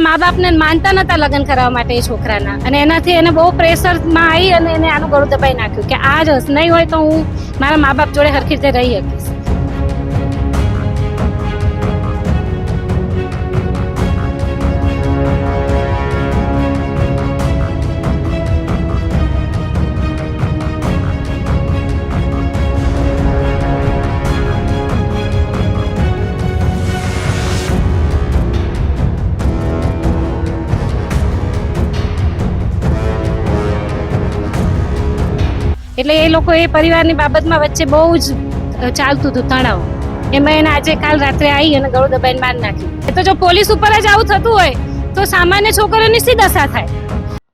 એના મા બાપને માનતા નતા લગ્ન કરાવવા માટે એ છોકરાના. અને એનાથી એને બહુ પ્રેશરમાં આવી અને એને આનું ગળું દબાઈ નાખ્યું કે આ જ હશ, નહીં હોય તો હું મારા મા બાપ જોડે હરખી રીતે રહી શકીશ. એટલે એ લોકો એ પરિવારની બાબતમાં વચ્ચે બહુ જ ચાલતું હતું તણાવ. એમાં એને આજે કાલ રાત્રે આવી અને ગળું દબાઈને માર નાખી. એ તો જો પોલીસ ઉપર જ આવું થતું હોય, તો સામાન્ય છોકરીઓની શી દશા થાય?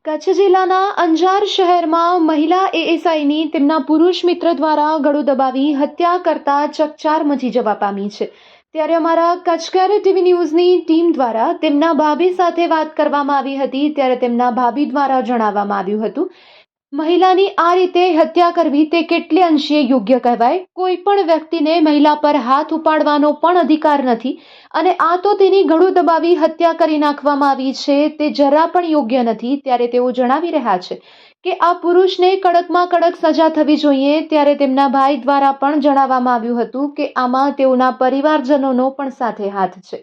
કચ્છ જિલ્લાના અંજાર શહેરમાં મહિલા એએસઆઈની તેમના પુરુષ મિત્ર દ્વારા ગળું દબાવી હત્યા કરતા ચકચાર મચી જવા પામી છે. ત્યારે અમારા કચકેર ટીવી ન્યૂઝની ટીમ દ્વારા તેમના ભાભી સાથે વાત કરવામાં આવી હતી, ત્યારે તેમના ભાભી દ્વારા જણાવવામાં આવ્યું હતું મહિલાની આ રીતે હત્યા કરવી તે કેટલે અંશે યોગ્ય કહેવાય? કોઈ પણ વ્યક્તિને મહિલા પર હાથ ઉપાડવાનો પણ અધિકાર નથી અને આ તો તેની ગળું દબાવી હત્યા કરી નાખવામાં આવી છે તે જરા પણ યોગ્ય નથી. ત્યારે તેઓ જણાવી રહ્યા છે કે આ પુરુષને કડકમાં કડક સજા થવી જોઈએ. ત્યારે તેમના ભાઈ દ્વારા પણ જણાવવામાં આવ્યું હતું કે આમાં તેઓના પરિવારજનોનો પણ સાથે હાથ છે.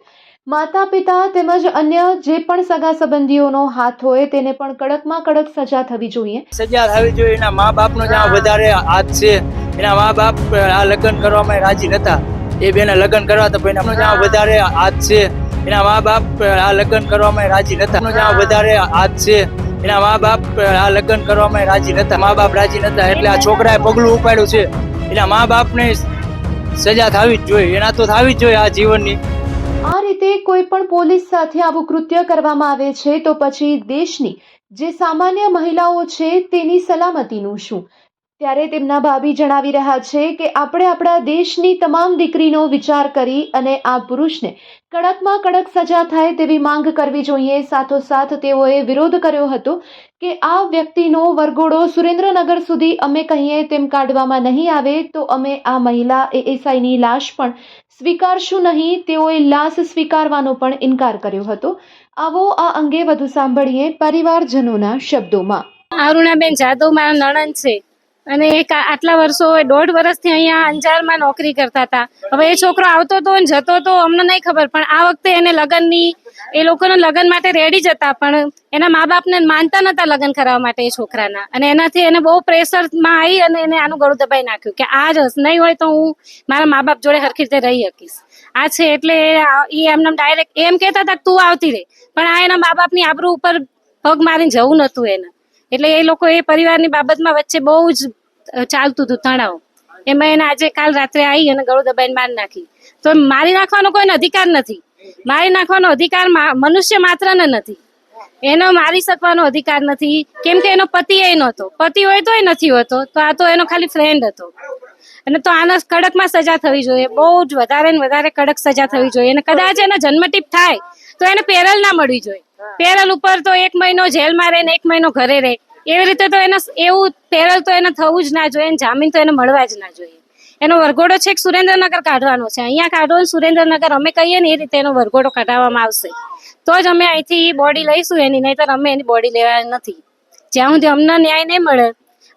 માતા પિતા તેમજ અન્ય જે પણ સગા સંબંધીઓનો હાથ હોય તેને પણ કડકમાં કડક સજા થવી જોઈએ. સજા થવી જોઈએ. એના મા બાપનો જ્યાં વધારે હાથ છે, એના મા બાપ આ લગ્ન કરવામાં રાજી નતા. એ બેને લગ્ન કરવા તો એના જ્યાં વધારે હાથ છે, એના મા બાપ આ લગ્ન કરવામાં રાજી નતા. જ્યાં વધારે હાથ છે, એના મા બાપ આ લગ્ન કરવામાં રાજી નતા. મા બાપ રાજી નતા એટલે આ છોકરાએ પગલું ઉપાડ્યું છે. એના મા બાપને સજા થવી જ જોઈએ. એના તો થવી જ જોઈએ આ જીવનની. રીતે કોઈ પણ પોલીસ સાથે આવું કૃત્ય કરવામાં આવે છે, તો પછી દેશની જે સામાન્ય મહિલાઓ છે, તેની સલામતીનું શું? ત્યારે તેમના ભાભી જણાવી રહ્યા છે કે આપણે આપણા દેશની તમામ દીકરીનો વિચાર કરી અને આ પુરુષને કડકમાં કડક સજા થાય તેવી માંગ કરવી જોઈએ. સાથોસાથ તેઓએ વિરોધ કર્યો હતો કે આ વ્યક્તિનો વરઘોડો સુરેન્દ્રનગર સુધી અમે કહીએ તેમ કાઢવામાં નહીં આવે તો અમે આ મહિલા એએસઆઈની લાશ પણ સ્વીકારશું નહીં. તેઓએ લાશ સ્વીકારવાનો પણ ઇનકાર કર્યો હતો. આવો આ અંગે વધુ સાંભળીએ પરિવારજનોના શબ્દોમાં. અરુણાબેન જાદવ, મારા નણંદ છે. અને એક આટલા વર્ષો દોઢ વર્ષથી અહીંયા અંજારમાં નોકરી કરતા હતા. હવે એ છોકરો આવતો હતો ને જતો હતો અમને નહીં ખબર, પણ આ વખતે એને લગ્નની એ લોકોના લગ્ન માટે રેડી જ હતા, પણ એના મા બાપને માનતા નતા લગ્ન કરાવવા માટે એ છોકરાના. અને એનાથી એને બહુ પ્રેશરમાં આવી અને એને આનું ગળું દબાઈ નાખ્યું કે આ હશ. નહીં હોય તો હું મારા મા બાપ જોડે હરખી રીતે રહી શકીશ. આ છે એટલે એ એમને ડાયરેક્ટ એમ કહેતા હતા તું આવતી રહે. પણ આ એના મા બાપની આબરૂ ઉપર પગ મારીને જવું નતું એને. એટલે એ લોકો એ પરિવારની બાબતમાં વચ્ચે બહુ જ ચાલતું હતું તણાવ. એમાં એને આજે કાલ રાત્રે આવી અને ગળું દબાઈને મારી નાખી. તો મારી નાખવાનો કોઈનો અધિકાર નથી. મારી નાખવાનો અધિકાર મનુષ્ય માત્રને નથી. એનો મારી શકવાનો અધિકાર નથી. કેમ કે એનો પતિ એ નહોતો. પતિ હોય તોય નથી હોતો. તો આ તો એનો ખાલી ફ્રેન્ડ હતો. અને તો આના કડકમાં સજા થવી જોઈએ. બહુ જ વધારે ને વધારે કડક સજા થવી જોઈએ. અને કદાચ એનો જન્મટીપ થાય, તો એને પેરલ ના મળવી જોઈએ. પેરલ ઉપર તો એક મહિનો જેલમાં રહે ને એક મહિનો ઘરે રહે. એવી રીતે તો એને એવું પેરલ તો એને થવું જ ના જોઈએ અને જામીન તો એને મળવા જ ના જોઈએ. એનો વરઘોડો છે સુરેન્દ્રનગર કાઢવાનો છે. અહીંયા કાઢો સુરેન્દ્રનગર અમે કહીએ ને એ રીતે એનો વરઘોડો કાઢવામાં આવશે. તો જ અમે અહીંથી બોડી લઈશું એની નહીતર અમે એની બોડી લેવા નથી. જ્યાં સુધી અમને ન્યાય નહીં મળે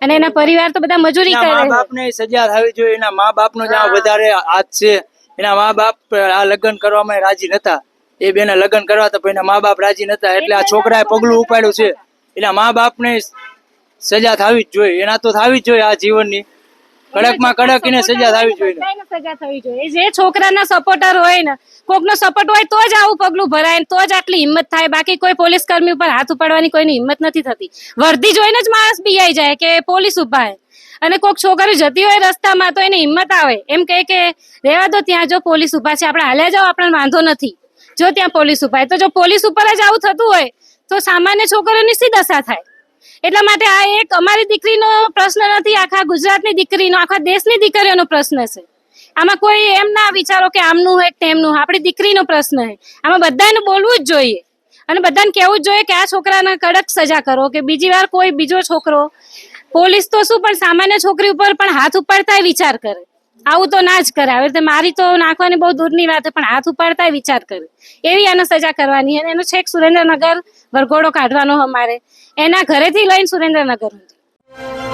અને એના પરિવાર તો બધા મજૂરી કરે. મા બાપને સજા થવી જોઈએ. એના મા બાપનો જ્યાં વધારે હાથ છે એના મા બાપ આ લગ્ન કરવામાં રાજી નતા. એ બેને લગ્ન કરવા તો એના મા બાપ રાજી નતા. એટલે આ છોકરાએ પગલું ઉપાડ્યું છે. એના મા બાપને સજા થવી જ જોઈએ. એના તો થવી જ જોઈએ આ જીવનની. કડકમાં કડક એને સજા હોય ને, કોકનો સપોર્ટ હોય તો જ આવું પગલું ભરાય તો જ આટલી હિંમત થાય. બાકી કોઈ પોલીસ કર્મી ઉપર હાથ ઉપાડવાની કોઈની હિંમત નથી થતી. વર્દી જોઈને જ માણસ બીઆઈ જાય કે પોલીસ ઊભા હે. અને કોઈક છોકરી જતી હોય રસ્તામાં તો એને હિંમત આવે. એમ કહે કે, રહેવા દો ત્યાં જો પોલીસ ઊભા છે. આપણે હાલ્યા જાઓ, આપણને વાંધો નથી. જો ત્યાં પોલીસ ઊભા તો જો પોલીસ ઉપર જ આવું થતું હોય, તો સામાન્ય છોકરીઓની શી દશા થાય? એટલા માટે આ એક અમારી દીકરીનો પ્રશ્ન નથી, આખા ગુજરાતની દીકરીનો, આખા દેશની દીકરીઓનો પ્રશ્ન છે. આમાં કોઈ એમ ના વિચારો કે આમનું હોય તેમનું આપણી દીકરીનો પ્રશ્ન છે. આમાં બધાને બોલવું જ જોઈએ. અને બધાને કહેવું જ જોઈએ કે આ છોકરાને કડક સજા કરો, કે બીજી વાર કોઈ બીજો છોકરો, પોલીસ તો શું, પણ સામાન્ય છોકરી ઉપર પણ હાથ ઉપાડતા વિચાર કરે. આવું તો ના જ કરે આવી મારી તો નાખવાની બહુ દૂરની વાત પણ હાથ ઉપાડતા વિચાર કરે. એવી આને સજા કરવાની અને એનો છેક સુરેન્દ્રનગર વરઘોડો કાઢવાનો અમારે. એના ઘરેથી લઈને સુરેન્દ્રનગર સુધી.